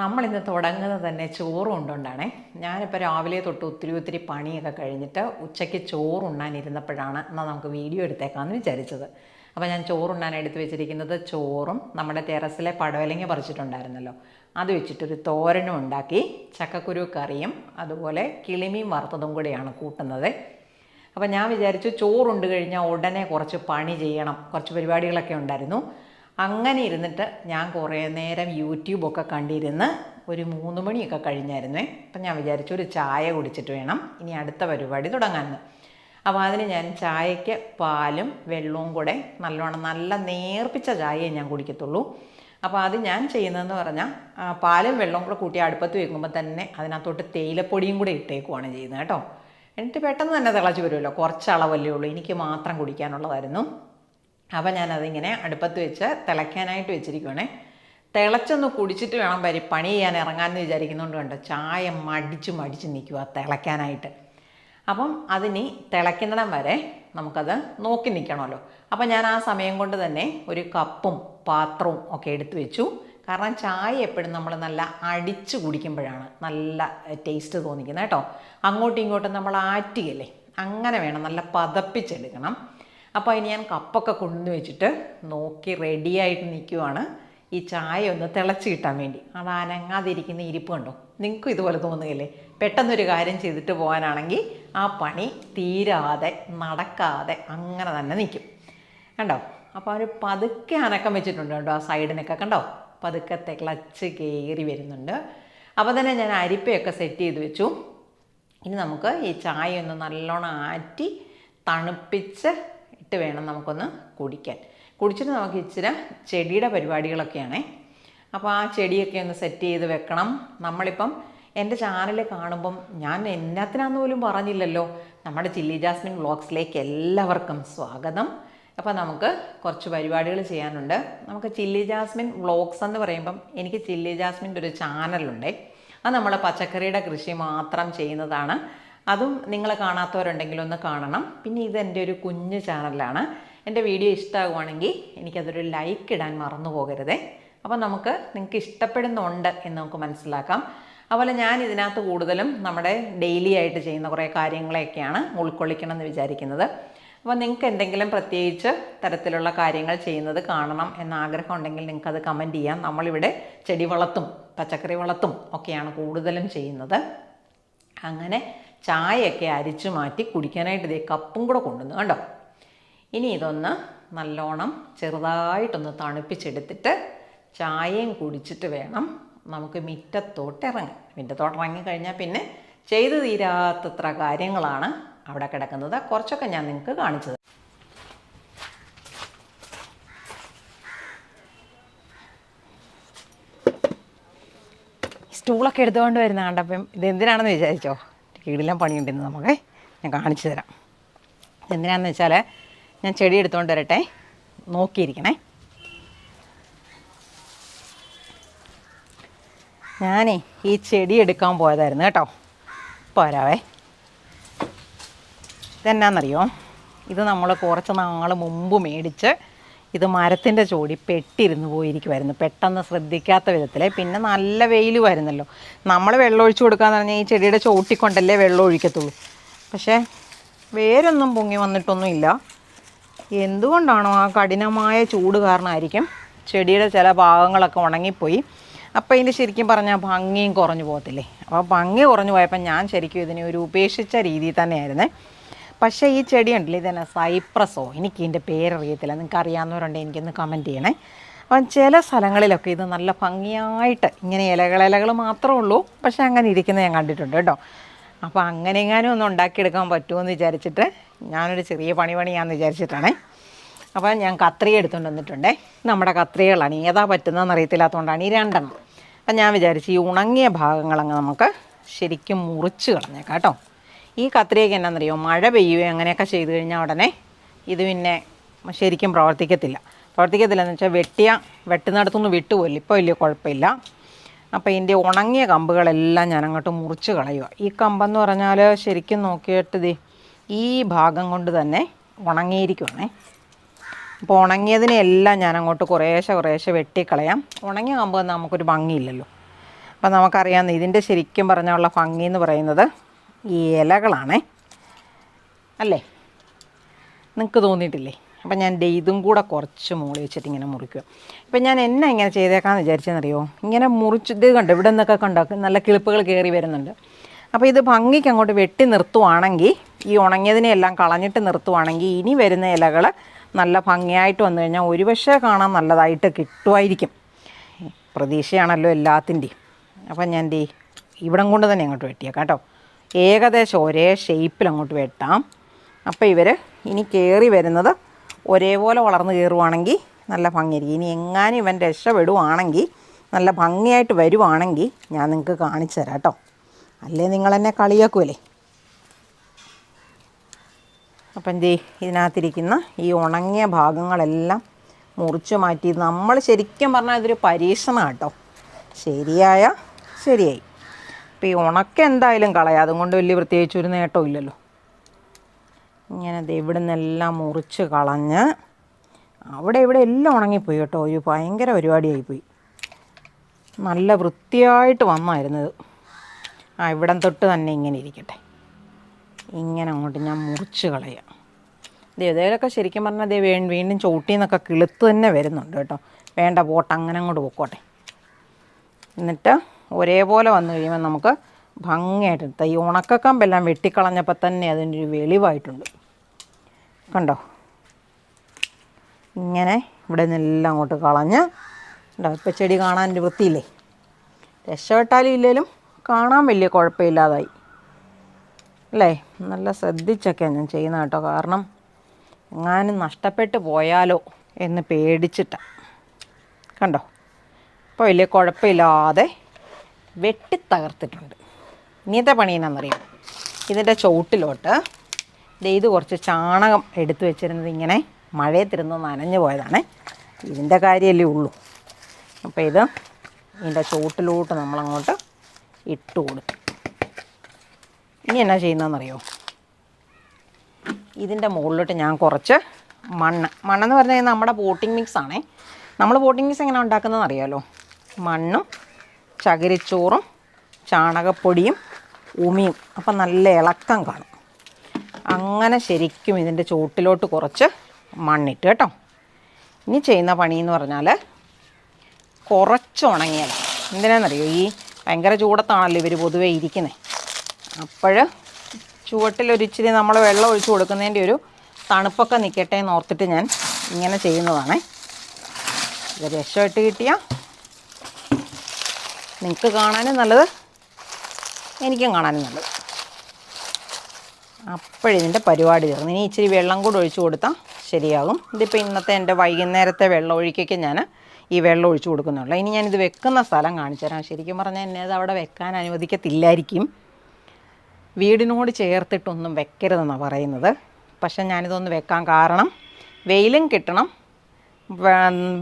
നമ്മളിന്ന് തുടങ്ങുന്നത് തന്നെ ചോറ് കൊണ്ടുകൊണ്ടാണേ. ഞാനിപ്പോൾ രാവിലെ തൊട്ട് ഒത്തിരി ഒത്തിരി പണിയൊക്കെ കഴിഞ്ഞിട്ട് ഉച്ചയ്ക്ക് ചോറുണ്ണാനിരുന്നപ്പോഴാണ് എന്നാൽ നമുക്ക് വീഡിയോ എടുത്തേക്കാമെന്ന് വിചാരിച്ചത്. അപ്പോൾ ഞാൻ ചോറുണ്ണാൻ എടുത്ത് വെച്ചിരിക്കുന്നത് ചോറും നമ്മുടെ ടെറസിലെ പടവലങ്ങ പറിച്ചിട്ടുണ്ടായിരുന്നല്ലോ. അത് വെച്ചിട്ടൊരു തോരനും ഉണ്ടാക്കി ചക്കക്കുരു കറിയും അതുപോലെ കിളിമീൻ വറുത്തതും കൂടെയാണ് കൂട്ടുന്നത്. അപ്പോൾ ഞാൻ വിചാരിച്ചു ചോറുണ്ട് കഴിഞ്ഞാൽ ഉടനെ കുറച്ച് പണി ചെയ്യണം. കുറച്ച് പരിപാടികളൊക്കെ ഉണ്ടായിരുന്നു. അങ്ങനെ ഇരുന്നിട്ട് ഞാൻ കുറേ നേരം യൂട്യൂബൊക്കെ കണ്ടിരുന്ന് ഒരു മൂന്ന് മണിയൊക്കെ കഴിഞ്ഞായിരുന്നേ. അപ്പം ഞാൻ വിചാരിച്ചു ഒരു ചായ കുടിച്ചിട്ട് വേണം. ഇനി അടുത്ത പരിപാടി തുടങ്ങാമെന്ന്. അപ്പോൾ അതിന് ഞാൻ ചായയ്ക്ക് പാലും വെള്ളവും കൂടെ നല്ലോണം നല്ല നേർപ്പിച്ച ചായയെ ഞാൻ കുടിക്കത്തുള്ളൂ. അപ്പോൾ അത് ഞാൻ ചെയ്യുന്നതെന്ന് പറഞ്ഞാൽ പാലും വെള്ളവും കൂടെ കൂട്ടി അടുപ്പത്ത് വെക്കുമ്പോൾ തന്നെ അതിനകത്തോട്ട് തേയിലപ്പൊടിയും കൂടെ ഇട്ടേക്കുവാണ് ചെയ്യുന്നത് കേട്ടോ. എന്നിട്ട് പെട്ടെന്ന് തന്നെ തിളച്ച് വരുമല്ലോ. കുറച്ച് അളവല്ലേ ഉള്ളൂ. എനിക്ക് മാത്രം കുടിക്കാനുള്ളതായിരുന്നു. അപ്പോൾ ഞാനതിങ്ങനെ അടുപ്പത്ത് വെച്ച് തിളയ്ക്കാനായിട്ട് വെച്ചിരിക്കുവാണേ. തിളച്ചൊന്ന് കുടിച്ചിട്ട് വേണം പരി പണി ചെയ്യാൻ ഇറങ്ങാമെന്ന് വിചാരിക്കുന്നുണ്ട് കണ്ടോ ചായ മടിച്ച് മടിച്ച് നിൽക്കുക തിളയ്ക്കാനായിട്ട്. അപ്പം അതിനി തിളയ്ക്കുന്നിടം വരെ നമുക്കത് നോക്കി നിൽക്കണമല്ലോ. അപ്പം ഞാൻ ആ സമയം കൊണ്ട് തന്നെ ഒരു കപ്പും പാത്രവും ഒക്കെ എടുത്തു വെച്ചു. കാരണം ചായ എപ്പോഴും നമ്മൾ നല്ല അടിച്ച് കുടിക്കുമ്പോഴാണ് നല്ല ടേസ്റ്റ് തോന്നിക്കുന്നത് കേട്ടോ. അങ്ങോട്ടും ഇങ്ങോട്ടും നമ്മൾ ആറ്റുകയല്ലേ അങ്ങനെ വേണം നല്ല പതപ്പിച്ചെടുക്കണം. അപ്പോൾ അതിന് ഞാൻ കപ്പൊക്കെ കൊണ്ടു വെച്ചിട്ട് നോക്കി റെഡിയായിട്ട് നിൽക്കുവാണ് ഈ ചായ ഒന്ന് തിളച്ച് കിട്ടാൻ വേണ്ടി. അത് അനങ്ങാതിരിക്കുന്ന ഇരിപ്പ് കണ്ടോ? നിങ്ങൾക്കും ഇതുപോലെ തോന്നുകയില്ലേ? പെട്ടെന്നൊരു കാര്യം ചെയ്തിട്ട് പോകാനാണെങ്കിൽ ആ പണി തീരാതെ നടക്കാതെ അങ്ങനെ തന്നെ നിൽക്കും. കണ്ടോ? അപ്പോൾ അവർ പതുക്കെ അനക്കം വെച്ചിട്ടുണ്ട് കേട്ടോ ആ സൈഡിനൊക്കെ. കണ്ടോ? പതുക്കെ ക്ലച്ച് കയറി വരുന്നുണ്ട്. അപ്പോൾ തന്നെ ഞാൻ അരിപ്പയൊക്കെ സെറ്റ് ചെയ്ത് വെച്ചു. ഇനി നമുക്ക് ഈ ചായ ഒന്ന് നല്ലോണം ആറ്റി തണുപ്പിച്ച് ഇട്ട് വേണം നമുക്കൊന്ന് കുടിക്കാൻ. കുടിച്ചിട്ട് നമുക്ക് ഇച്ചിരി ചെടിയുടെ പരിപാടികളൊക്കെയാണേ. അപ്പോൾ ആ ചെടിയൊക്കെ ഒന്ന് സെറ്റ് ചെയ്ത് വെക്കണം. നമ്മളിപ്പം എന്റെ ചാനൽ കാണുമ്പം ഞാൻ എന്നാത്തിനാന്ന് പോലും പറഞ്ഞില്ലല്ലോ. നമ്മുടെ ചില്ലി ജാസ്മിൻ വ്ളോഗ്സിലേക്ക് എല്ലാവർക്കും സ്വാഗതം. അപ്പോൾ നമുക്ക് കുറച്ച് പരിപാടികൾ ചെയ്യാനുണ്ട്. നമുക്ക് ചില്ലി ജാസ്മിൻ വ്ളോഗ്സ് എന്ന് പറയുമ്പം എനിക്ക് ചില്ലി ജാസ്മിന്റെ ഒരു ചാനലുണ്ടേ അത് നമ്മൾ പച്ചക്കറിയുടെ കൃഷി മാത്രം ചെയ്യുന്നതാണ്. അതും നിങ്ങൾ കാണാത്തവരുണ്ടെങ്കിൽ ഒന്ന് കാണണം. പിന്നെ ഇത് എന്റെ ഒരു കുഞ്ഞു ചാനലാണ്. എന്റെ വീഡിയോ ഇഷ്ടമാകുവാണെങ്കിൽ എനിക്കതൊരു ലൈക്ക് ഇടാൻ മറന്നു പോകരുതേ. അപ്പോൾ നമുക്ക് നിങ്ങൾക്ക് ഇഷ്ടപ്പെടുന്നുണ്ട് എന്ന് നമുക്ക് മനസ്സിലാക്കാം. അതുപോലെ ഞാൻ ഇതിനകത്ത് കൂടുതലും നമ്മുടെ ഡെയിലി ആയിട്ട് ചെയ്യുന്ന കുറേ കാര്യങ്ങളെയൊക്കെയാണ് ഉൾക്കൊള്ളിക്കണം എന്ന് വിചാരിക്കുന്നത്. അപ്പോൾ നിങ്ങൾക്ക് എന്തെങ്കിലും പ്രത്യേകിച്ച് തരത്തിലുള്ള കാര്യങ്ങൾ ചെയ്യുന്നത് കാണണം എന്ന ആഗ്രഹം ഉണ്ടെങ്കിൽ നിങ്ങൾക്കത് കമന്റ് ചെയ്യാം. നമ്മളിവിടെ ചെടി വളർത്തും പച്ചക്കറി വളർത്തും ഒക്കെയാണ് കൂടുതലും ചെയ്യുന്നത്. അങ്ങനെ ചായയൊക്കെ അരിച്ചു മാറ്റി കുടിക്കാനായിട്ട് ഇതേ കപ്പും കൂടെ കൊണ്ടുവന്നു. കണ്ടോ? ഇനി ഇതൊന്ന് നല്ലോണം ചെറുതായിട്ടൊന്ന് തണുപ്പിച്ചെടുത്തിട്ട് ചായയും കുടിച്ചിട്ട് വേണം നമുക്ക് മിറ്റത്തോട്ട് ഇറങ്ങാൻ. മിറ്റത്തോട്ട് ഇറങ്ങി കഴിഞ്ഞാൽ പിന്നെ ചെയ്തു തീരാത്തത്ര കാര്യങ്ങളാണ് അവിടെ കിടക്കുന്നത്. കുറച്ചൊക്കെ ഞാൻ നിങ്ങൾക്ക് കാണിച്ചത് സ്റ്റൂളൊക്കെ എടുത്തുകൊണ്ട് വരുന്ന കണ്ടപ്പം ഇതെന്തിനാണെന്ന് വിചാരിച്ചോ? കീടിലും പണിയുണ്ടെന്ന് നമുക്ക് ഞാൻ കാണിച്ചു തരാം. എന്തിനാണെന്ന് വെച്ചാൽ ഞാൻ ചെടി എടുത്തുകൊണ്ട് വരട്ടെ. നോക്കിയിരിക്കണേ. ഞാനേ ഈ ചെടി എടുക്കാൻ പോയതായിരുന്നു കേട്ടോ. പോരാവേ. ഇതെന്നാന്നറിയോ? ഇത് നമ്മൾ കുറച്ച് നാൾ മുമ്പ് മേടിച്ച് ഇത് മരത്തിന്റെ ചോടി പെട്ടിരുന്ന് പോയിരിക്കുമായിരുന്നു പെട്ടെന്ന് ശ്രദ്ധിക്കാത്ത വിധത്തിൽ പിന്നെ നല്ല വെയിൽ വരുന്നല്ലോ. നമ്മൾ വെള്ളം ഒഴിച്ചു കൊടുക്കാന്ന് പറഞ്ഞാൽ ഈ ചെടിയുടെ ചോട്ടിക്കൊണ്ടല്ലേ വെള്ളം ഒഴിക്കത്തുള്ളൂ. പക്ഷേ വേരൊന്നും പൊങ്ങി വന്നിട്ടൊന്നുമില്ല എന്തുകൊണ്ടാണോ ആ കഠിനമായ ചൂട് കാരണമായിരിക്കും ചെടിയുടെ ചില ഭാഗങ്ങളൊക്കെ ഉണങ്ങിപ്പോയി. അപ്പോൾ ഇതിന്റെ ശരിക്കും പറഞ്ഞാൽ ഭംഗിയും കുറഞ്ഞു പോകത്തില്ലേ? അപ്പോൾ ഭംഗി കുറഞ്ഞു പോയപ്പോൾ ഞാൻ ശരിക്കും ഇതിനെ ഒരു ഉപേക്ഷിച്ച രീതിയിൽ തന്നെയായിരുന്നേ. പക്ഷേ ഈ ചെടി ഉണ്ടല്ലോ ഇതെന്നെ സൈപ്രസോ. എനിക്ക് ഇതിന്റെ പേരറിയത്തില്ല. നിങ്ങൾക്ക് അറിയാവുന്നവരുണ്ടെങ്കിൽ എനിക്കൊന്ന് കമന്റ് ചെയ്യണേ. അപ്പം ചില സ്ഥലങ്ങളിലൊക്കെ ഇത് നല്ല ഭംഗിയായിട്ട് ഇങ്ങനെ ഇലകൾ മാത്രമേ ഉള്ളൂ. പക്ഷേ അങ്ങനെ ഇരിക്കുന്നത് ഞാൻ കണ്ടിട്ടുണ്ട് കേട്ടോ. അപ്പോൾ അങ്ങനെ എങ്ങാനും ഒന്ന് ഉണ്ടാക്കിയെടുക്കാൻ പറ്റുമെന്ന് വിചാരിച്ചിട്ട് ഞാനൊരു ചെറിയ പണി പണിയാന്ന് വിചാരിച്ചിട്ടാണേ. അപ്പോൾ ഞാൻ കത്രിക എടുത്തുകൊണ്ട് വന്നിട്ടുണ്ടേ. നമ്മുടെ കത്രികകളാണ്. ഏതാ പറ്റുന്നതെന്ന് അറിയത്തില്ലാത്തതുകൊണ്ടാണ് ഈ രണ്ടെണ്ണം. അപ്പം ഞാൻ വിചാരിച്ചു ഈ ഉണങ്ങിയ ഭാഗങ്ങളങ്ങ് നമുക്ക് ശരിക്കും മുറിച്ച് കളഞ്ഞേക്കാം കേട്ടോ. ഈ കത്രിയൊക്കെ എന്നാണെന്നറിയോ മഴ പെയ്യുകയോ അങ്ങനെയൊക്കെ ചെയ്തു കഴിഞ്ഞാൽ ഉടനെ ഇത് പിന്നെ ശരിക്കും പ്രവർത്തിക്കത്തില്ല. പ്രവർത്തിക്കത്തില്ല എന്ന് വെച്ചാൽ വെട്ടിയ വെട്ടുന്നിടത്തുനിന്ന് വിട്ടുപോയില്ല ഇപ്പോൾ വലിയ കുഴപ്പമില്ല. അപ്പോൾ ഇതിന്റെ ഉണങ്ങിയ കമ്പുകളെല്ലാം ഞാൻ അങ്ങോട്ട് മുറിച്ച് കളയുക ഈ കമ്പെന്ന് പറഞ്ഞാൽ ശരിക്കും നോക്കിയിട്ട് ദേ ഈ ഭാഗം കൊണ്ട് തന്നെ ഉണങ്ങിയിരിക്കുവാണേ. അപ്പോൾ ഉണങ്ങിയതിനെല്ലാം ഞാൻ അങ്ങോട്ട് കുറേശ്ശെ കുറേശ്ശെ വെട്ടിക്കളയാം. ഉണങ്ങിയ കമ്പ് നമുക്കൊരു ഭംഗിയില്ലല്ലോ. അപ്പോൾ നമുക്കറിയാം ഇതിന്റെ ശരിക്കും പറഞ്ഞുള്ള ഭംഗി എന്ന് പറയുന്നത് ഇലകളാണേ. അല്ലേ? നിങ്ങൾക്ക് തോന്നിയിട്ടില്ലേ? അപ്പം ഞാൻ ഇതും കൂടെ കുറച്ച് മുകളിൽ വെച്ചിട്ട് ഇങ്ങനെ മുറിക്കുക. ഇപ്പം ഞാൻ എന്നെ ഇങ്ങനെ ചെയ്തേക്കാമെന്ന് വിചാരിച്ചെന്നറിയോ? ഇങ്ങനെ മുറിച്ച് ഇത് കണ്ടോ? ഇവിടെ നിന്നൊക്കെ കണ്ടോ? നല്ല കിളിപ്പുകൾ കയറി വരുന്നുണ്ട്. അപ്പോൾ ഇത് ഭംഗിക്ക് അങ്ങോട്ട് വെട്ടി നിർത്തുവാണെങ്കിൽ ഈ ഉണങ്ങിയതിനെ എല്ലാം കളഞ്ഞിട്ട് നിർത്തുവാണെങ്കിൽ ഇനി വരുന്ന ഇലകൾ നല്ല ഭംഗിയായിട്ട് വന്നു കഴിഞ്ഞാൽ ഒരുപക്ഷെ കാണാൻ നല്ലതായിട്ട് കിട്ടുമായിരിക്കും. പ്രതീക്ഷയാണല്ലോ എല്ലാത്തിന്റെയും. അപ്പം ഞാൻ ദേ ഇവിടം കൊണ്ട് തന്നെ അങ്ങോട്ട് വെട്ടിയേക്കാം കേട്ടോ. ഏകദേശം ഒരേ ഷേപ്പിൽ അങ്ങോട്ട് വെട്ടാം. അപ്പോൾ ഇവർ ഇനി കയറി വരുന്നത് ഒരേപോലെ വളർന്ന് കയറുവാണെങ്കിൽ നല്ല ഭംഗിയായിരിക്കും. ഇനി എങ്ങാനും ഇവൻ രക്ഷപ്പെടുവാണെങ്കിൽ നല്ല ഭംഗിയായിട്ട് വരുവാണെങ്കിൽ ഞാൻ നിങ്ങൾക്ക് കാണിച്ചു തരാം കേട്ടോ അല്ലേ നിങ്ങളെന്നെ കളിയാക്കുമല്ലേ അപ്പം എന്ത് ഇതിനകത്തിരിക്കുന്ന ഈ ഉണങ്ങിയ ഭാഗങ്ങളെല്ലാം മുറിച്ച് മാറ്റി. നമ്മൾ ശരിക്കും പറഞ്ഞാൽ ഇതൊരു പരീക്ഷണം കേട്ടോ ശരിയായ ശരിയായി. അപ്പോൾ ഈ ഉണക്ക എന്തായാലും കളയാം അതുകൊണ്ട് വലിയ പ്രത്യേകിച്ച് ഒരു നേട്ടവും ഇല്ലല്ലോ ഇങ്ങനെ ഇവിടെ നിന്നെല്ലാം മുറിച്ച് കളഞ്ഞ് അവിടെ ഇവിടെ എല്ലാം ഉണങ്ങിപ്പോയി കേട്ടോ. ഒരു ഭയങ്കര പരിപാടിയായിപ്പോയി. നല്ല വൃത്തിയായിട്ട് വന്നായിരുന്നത് ആ ഇവിടം തൊട്ട് തന്നെ ഇങ്ങനെ ഇരിക്കട്ടെ. ഇങ്ങനെ അങ്ങോട്ട് ഞാൻ മുറിച്ച് കളയാം. ദേവതയിലൊക്കെ ശരിക്കും പറഞ്ഞാൽ ദേ വീ- വീണ്ടും ചോട്ടിൽ നിന്നൊക്കെ കിളുത്ത് തന്നെ വരുന്നുണ്ട് കേട്ടോ. വേണ്ട പോട്ട് അങ്ങനെ അങ്ങോട്ട് പൊക്കോട്ടെ. എന്നിട്ട് ഒരേപോലെ വന്നു കഴിയുമ്പോൾ നമുക്ക് ഭംഗിയായിട്ട് എടുത്താൽ ഈ ഉണക്കക്കമ്പെല്ലാം വെട്ടിക്കളഞ്ഞപ്പോൾ തന്നെ അതിന്റെ ഒരു വെളിവായിട്ടുണ്ട്. കണ്ടോ? ഇങ്ങനെ ഇവിടെ നിന്നെല്ലാം അങ്ങോട്ട് കളഞ്ഞ് ഉണ്ടോ ഇപ്പം ചെടി കാണാൻ ഒരു വൃത്തിയില്ലേ? രക്ഷപ്പെട്ടാലും ഇല്ലേലും കാണാൻ വലിയ കുഴപ്പമില്ലാതായി. അല്ലേ? നല്ല ശ്രദ്ധിച്ചൊക്കെയാണ് ഞാൻ ചെയ്യുന്നത് കേട്ടോ. കാരണം എങ്ങാനും നഷ്ടപ്പെട്ടു പോയാലോ എന്ന് പേടിച്ചിട്ടാണ് കണ്ടോ? ഇപ്പോൾ വലിയ കുഴപ്പമില്ലാതെ വെട്ടിത്തകർത്തിട്ടുണ്ട്. ഇനിയത്തെ പണി എന്നാണെന്നറിയാം ഇതിന്റെ ചുവട്ടിലോട്ട് ഇത് കുറച്ച് ചാണകം എടുത്തു വെച്ചിരുന്നത് ഇങ്ങനെ മഴയത്തിരുന്ന് നനഞ്ഞു പോയതാണ്. ഇതിന്റെ കാര്യമല്ലേ ഉള്ളൂ. അപ്പോൾ ഇത് ഇതിന്റെ ചുവട്ടിലോട്ട് നമ്മളങ്ങോട്ട് ഇട്ട് കൊടുക്കും ഇനി എന്നാ ചെയ്യുന്നതെന്നറിയോ? ഇതിന്റെ മുകളിലോട്ട് ഞാൻ കുറച്ച് മണ്ണ്. മണ്ണെന്ന് പറഞ്ഞു കഴിഞ്ഞാൽ നമ്മുടെ ബോട്ടിംഗ് മിക്സ് ആണേ. നമ്മൾ ബോട്ടിംഗ് മിക്സ് എങ്ങനെ ഉണ്ടാക്കുന്നതെന്ന് അറിയാമല്ലോ മണ്ണും ചകിരിച്ചോറും ചാണകപ്പൊടിയും ഉമിയും. അപ്പം നല്ല ഇളക്കം കാണും. അങ്ങനെ ശരിക്കും ഇതിന്റെ ചുവട്ടിലോട്ട് കുറച്ച് മണ്ണിട്ട് കേട്ടോ. ഇനി ചെയ്യുന്ന പണി എന്ന് പറഞ്ഞാൽ കുറച്ച് ഉണങ്ങിയത് എന്തിനാണെന്നറിയോ ഈ ഭയങ്കര ചൂടത്താണല്ലോ ഇവർ പൊതുവേ ഇരിക്കുന്നത് അപ്പോൾ ചുവട്ടിലൊരിച്ചിരി നമ്മൾ വെള്ളം ഒഴിച്ചു കൊടുക്കുന്നതിന്റെ ഒരു തണുപ്പൊക്കെ നിൽക്കട്ടെ എന്ന് ഓർത്തിട്ട് ഞാൻ ഇങ്ങനെ ചെയ്യുന്നതാണേ. ഇത് രക്ഷമായിട്ട് കിട്ടിയാൽ നിങ്ങൾക്ക് കാണാനും നല്ലത് എനിക്കും കാണാനും നല്ലത്. അപ്പോഴിതിന്റെ പരിപാടി തീർന്നു. ഇനി ഇച്ചിരി വെള്ളം കൂടെ ഒഴിച്ചു കൊടുത്താൽ ശരിയാകും. ഇതിപ്പോൾ ഇന്നത്തെ എന്റെ വൈകുന്നേരത്തെ വെള്ളം ഒഴിക്കൊക്കെ ഞാൻ ഈ വെള്ളം ഒഴിച്ചു കൊടുക്കുന്നുള്ളൂ. ഇനി ഞാനിത് വെക്കുന്ന സ്ഥലം കാണിച്ചു തരാം. ശരിക്കും പറഞ്ഞാൽ എന്നെ അത് അവിടെ വെക്കാൻ അനുവദിക്കത്തില്ലായിരിക്കും. വീടിനോട് ചേർത്തിട്ടൊന്നും വെക്കരുതെന്നാണ് പറയുന്നത്. പക്ഷെ ഞാനിതൊന്ന് വെക്കാൻ കാരണം വെയിലും കിട്ടണം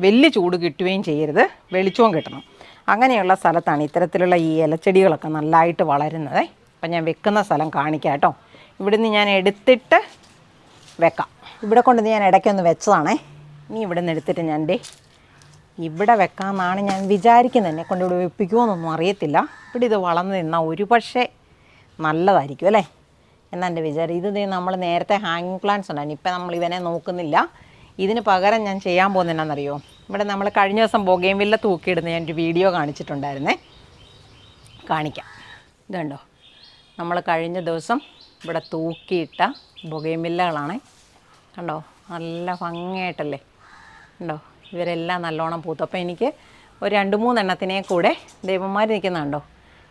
വലിയ ചൂട് കിട്ടുകയും ചെയ്യരുത് വെളിച്ചവും കിട്ടണം. അങ്ങനെയുള്ള സ്ഥലത്താണ് ഇത്തരത്തിലുള്ള ഈ ഇലച്ചെടികളൊക്കെ നല്ലതായിട്ട് വളരുന്നത്. അപ്പം ഞാൻ വെക്കുന്ന സ്ഥലം കാണിക്കാം കേട്ടോ. ഇവിടുന്ന് ഞാൻ എടുത്തിട്ട് വെക്കാം. ഇവിടെ കൊണ്ട് ഞാൻ ഇടയ്ക്കൊന്ന് വെച്ചതാണേ. ഇനി ഇവിടെ നിന്ന് എടുത്തിട്ട് ഞാൻ ദേ ഇവിടെ വെക്കാമെന്നാണ് ഞാൻ വിചാരിക്കുന്നത്. എന്നെ കൊണ്ട് ഇവിടെ വെപ്പിക്കുമോയെന്നൊന്നും അറിയത്തില്ല. ഇവിടെ ഇത് വളർന്നു നിന്നാൽ ഒരു പക്ഷേ നല്ലതായിരിക്കും അല്ലേ? എന്നാ എന്റെ വിചാരം. ഇത് നമ്മൾ നേരത്തെ ഹാങ്ങിങ് പ്ലാന്റ്സ് ഉണ്ടായിരുന്നു. ഇപ്പം നമ്മൾ ഇവനെ നോക്കുന്നില്ല. ഇതിന് പകരം ഞാൻ ചെയ്യാൻ പോകുന്നത് എന്നാണെന്നറിയോ ഇവിടെ നമ്മൾ കഴിഞ്ഞ ദിവസം ബോഗേം വില്ല തൂക്കിയിടുന്ന ഞാൻ ഒരു വീഡിയോ കാണിച്ചിട്ടുണ്ടായിരുന്നേ. കാണിക്കാം. ഇതുണ്ടോ? നമ്മൾ കഴിഞ്ഞ ദിവസം ഇവിടെ തൂക്കിയിട്ട ബൊഗേമില്ലകളാണ് കണ്ടോ? നല്ല ഭംഗിയായിട്ടല്ലേ? കണ്ടോ? ഇവരെല്ലാം നല്ലോണം പൂത്തു. അപ്പോൾ എനിക്ക് ഒരു രണ്ട് മൂന്നെണ്ണത്തിനെ കൂടെ ദൈവന്മാർ നിൽക്കുന്നുണ്ടോ?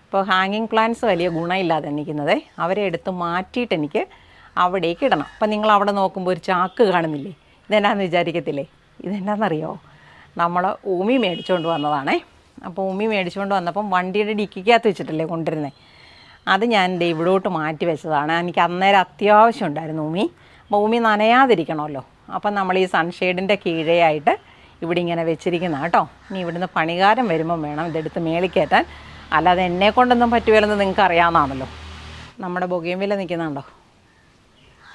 ഇപ്പോൾ ഹാങ്ങിങ് പ്ലാന്റ്സ് വലിയ ഗുണമില്ലാതെ നിൽക്കുന്നത് അവരെ എടുത്ത് മാറ്റിയിട്ട് എനിക്ക് അവിടേക്ക് ഇടണം. അപ്പം നിങ്ങൾ അവിടെ നോക്കുമ്പോൾ ഒരു ചാക്ക് കാണുന്നില്ലേ? ഇതെന്നാന്ന് വിചാരിക്കത്തില്ലേ? ഇതെന്നാന്നറിയോ? നമ്മൾ ഉമി മേടിച്ചുകൊണ്ട് വന്നതാണേ. അപ്പോൾ ഉമി മേടിച്ചുകൊണ്ട് വന്നപ്പം വണ്ടിയുടെ ഡിക്കിക്കകത്ത് വെച്ചിട്ടല്ലേ കൊണ്ടിരുന്നത് അത് ഞാൻ ദേ ഇവിടോട്ട് മാറ്റി വെച്ചതാണ്. എനിക്ക് അന്നേരം അത്യാവശ്യം ഉണ്ടായിരുന്നു ഉമി അപ്പോൾ ഉമി നനയാതിരിക്കണമല്ലോ. അപ്പം നമ്മൾ ഈ സൺഷെയ്ഡിന്റെ കീഴെയായിട്ട് ഇവിടെ ഇങ്ങനെ വെച്ചിരിക്കുന്ന കേട്ടോ. ഇനി ഇവിടുന്ന് പണികാരം വരുമ്പം വേണം ഇതെടുത്ത് മേളിൽ കയറ്റാൻ. അല്ലാതെ എന്നെ കൊണ്ടൊന്നും പറ്റുമല്ലെന്ന് നിങ്ങൾക്ക് അറിയാവുന്നതാണല്ലോ. നമ്മുടെ ബൊഗേമില നിൽക്കുന്നുണ്ടോ?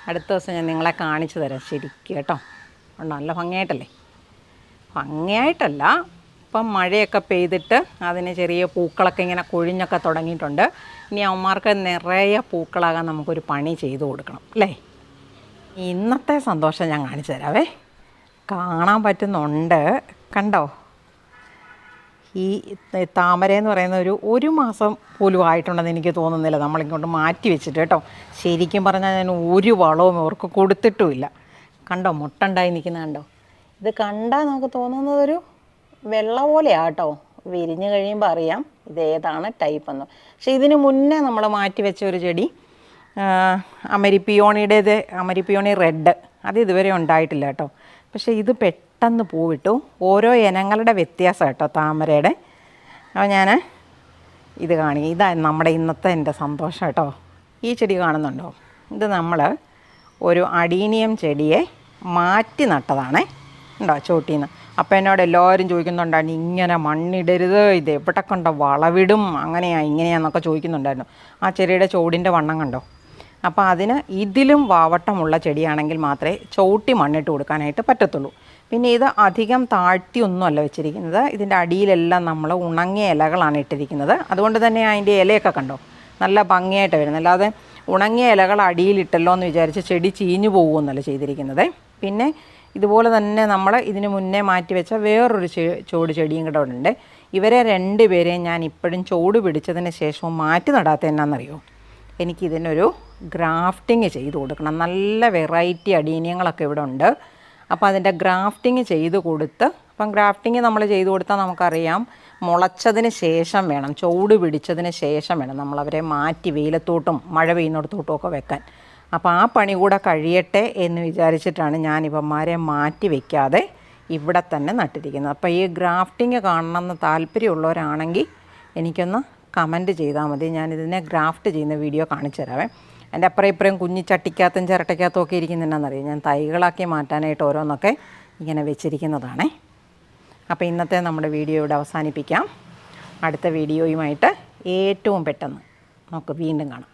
അടുത്ത ദിവസം ഞാൻ നിങ്ങളെ കാണിച്ചു തരാം. ശരിക്കും കേട്ടോ. നല്ല ഭംഗിയായിട്ടല്ലേ? ഭംഗിയായിട്ടല്ല. ഇപ്പം മഴയൊക്കെ പെയ്തിട്ട് അതിന് ചെറിയ പൂക്കളൊക്കെ ഇങ്ങനെ കൊഴിഞ്ഞൊക്കെ തുടങ്ങിയിട്ടുണ്ട്. ഇനി അവന്മാർക്ക് നിറയെ പൂക്കളാകാൻ നമുക്കൊരു പണി ചെയ്തു കൊടുക്കണം അല്ലേ? ഇന്നത്തെ സന്തോഷം ഞാൻ കാണിച്ചു തരാവേ. കാണാൻ പറ്റുന്നുണ്ട്. കണ്ടോ? ഈ താമര എന്ന് പറയുന്ന ഒരു ഒരു മാസം പോലും ആയിട്ടുണ്ടെന്ന് എനിക്ക് തോന്നുന്നില്ല. നമ്മളിങ്ങോട്ട് മാറ്റി വെച്ചിട്ട് കേട്ടോ. ശരിക്കും പറഞ്ഞാൽ ഞാൻ ഒരു വളവും ഇവർക്ക് കൊടുത്തിട്ടുമില്ല. കണ്ടോ? മുട്ടുണ്ടായി നിൽക്കുന്ന കണ്ടോ? ഇത് കണ്ടാൽ നമുക്ക് തോന്നുന്നത് ഒരു വെള്ള പോലെയാണ് കേട്ടോ വിരിഞ്ഞ് കഴിയുമ്പോൾ അറിയാം ഇത് ഏതാണ് ടൈപ്പ് എന്ന്. പക്ഷേ ഇതിന് മുന്നേ നമ്മൾ മാറ്റി വെച്ച ഒരു ചെടി അമരിപ്പിയോണിയുടേത് അമരിപ്പിയോണി റെഡ് അത് ഇതുവരെ ഉണ്ടായിട്ടില്ല കേട്ടോ. പക്ഷേ ഇത് പെട്ടെന്ന് പൂവിട്ടു ഓരോ ഇനങ്ങളുടെ വ്യത്യാസം കേട്ടോ താമരയുടെ. അപ്പോൾ ഞാൻ ഇത് കാണി. ഇതാ നമ്മുടെ ഇന്നത്തെ എന്റെ സന്തോഷം കേട്ടോ. ഈ ചെടി കാണുന്നുണ്ടോ? ഇത് നമ്മൾ ഒരു അടീനിയം ചെടിയെ മാറ്റി നട്ടതാണേ. ഉണ്ടോ ചോട്ടീന്ന്? അപ്പം എന്നോട് എല്ലാവരും ചോദിക്കുന്നുണ്ടായിരുന്നു ഇങ്ങനെ മണ്ണിടരുത് ഇത് എവിടെ കണ്ടോ വളവിടും അങ്ങനെയാ ഇങ്ങനെയാന്നൊക്കെ ചോദിക്കുന്നുണ്ടായിരുന്നു. ആ ചെടിയുടെ ചോടിന്റെ വണ്ണം കണ്ടോ? അപ്പോൾ അതിന് ഇതിലും വാവട്ടമുള്ള ചെടിയാണെങ്കിൽ മാത്രമേ ചവിട്ടി മണ്ണിട്ട് കൊടുക്കാനായിട്ട് പറ്റത്തുള്ളൂ. പിന്നെ ഇത് അധികം താഴ്ത്തിയൊന്നുമല്ല വെച്ചിരിക്കുന്നത്. ഇതിന്റെ അടിയിലെല്ലാം നമ്മൾ ഉണങ്ങിയ ഇലകളാണ് ഇട്ടിരിക്കുന്നത്. അതുകൊണ്ട് തന്നെ അതിന്റെ ഇലയൊക്കെ കണ്ടോ? നല്ല ഭംഗിയായിട്ട് വരുന്നത് അല്ലാതെ ഉണങ്ങിയ ഇലകൾ അടിയിലിട്ടല്ലോ എന്ന് വിചാരിച്ച് ചെടി ചീഞ്ഞു പോകുമെന്നല്ല ചെയ്തിരിക്കുന്നത്. പിന്നെ ഇതുപോലെ തന്നെ നമ്മൾ ഇതിന് മുന്നേ മാറ്റി വെച്ച വേറൊരു ചോട് ചെടിയും കൂടെ ഉണ്ട്. ഇവരെ രണ്ട് രണ്ടുപേരെയും ഞാൻ ഇപ്പോഴും ചോട് പിടിച്ചതിന് ശേഷവും മാറ്റി നടാത്ത എന്നാണെന്നറിയോ എനിക്കിതിനൊരു ഗ്രാഫ്റ്റിങ് ചെയ്ത് കൊടുക്കണം. നല്ല വെറൈറ്റി അടീനിയങ്ങളൊക്കെ ഇവിടെ ഉണ്ട്. അപ്പോൾ അതിന്റെ ഗ്രാഫ്റ്റിങ് ചെയ്ത് കൊടുത്ത് അപ്പം ഗ്രാഫ്റ്റിങ് നമ്മൾ ചെയ്ത് കൊടുത്താൽ നമുക്കറിയാം മുളച്ചതിന് ശേഷം വേണം ചൂട് പിടിച്ചതിന് ശേഷം വേണം നമ്മളവരെ മാറ്റി വെയിലത്തോട്ടും മഴ പെയ്യുന്നിടത്തോട്ടും ഒക്കെ വെക്കാൻ. അപ്പോൾ ആ പണി കൂടെ കഴിയട്ടെ എന്ന് വിചാരിച്ചിട്ടാണ് ഞാൻ ഇവന്മാരെ മാറ്റി വയ്ക്കാതെ ഇവിടെ തന്നെ നട്ടിരിക്കുന്നത്. അപ്പോൾ ഈ ഗ്രാഫ്റ്റിംഗ് കാണണമെന്ന് താല്പര്യമുള്ളവരാണെങ്കിൽ എനിക്കൊന്ന് കമന്റ് ചെയ്താൽ മതി. ഞാനിതിനെ ഗ്രാഫ്റ്റ് ചെയ്യുന്ന വീഡിയോ കാണിച്ചു തരാവേ. എന്റെ അപ്പുറം ഇപ്പുറം കുഞ്ഞി ചട്ടിക്കകത്തും ചിരട്ടയ്ക്കകത്തും ഒക്കെ ഇരിക്കുന്നുണ്ടെന്നറിയാം? ഞാൻ തൈകളാക്കി മാറ്റാനായിട്ട് ഓരോന്നൊക്കെ ഇങ്ങനെ വെച്ചിരിക്കുന്നതാണേ. അപ്പോൾ ഇന്നത്തെ നമ്മുടെ വീഡിയോ ഇവിടെ അവസാനിപ്പിക്കാം. അടുത്ത വീഡിയോയുമായിട്ട് ഏറ്റവും പെട്ടെന്ന് നമുക്ക് വീണ്ടും കാണാം.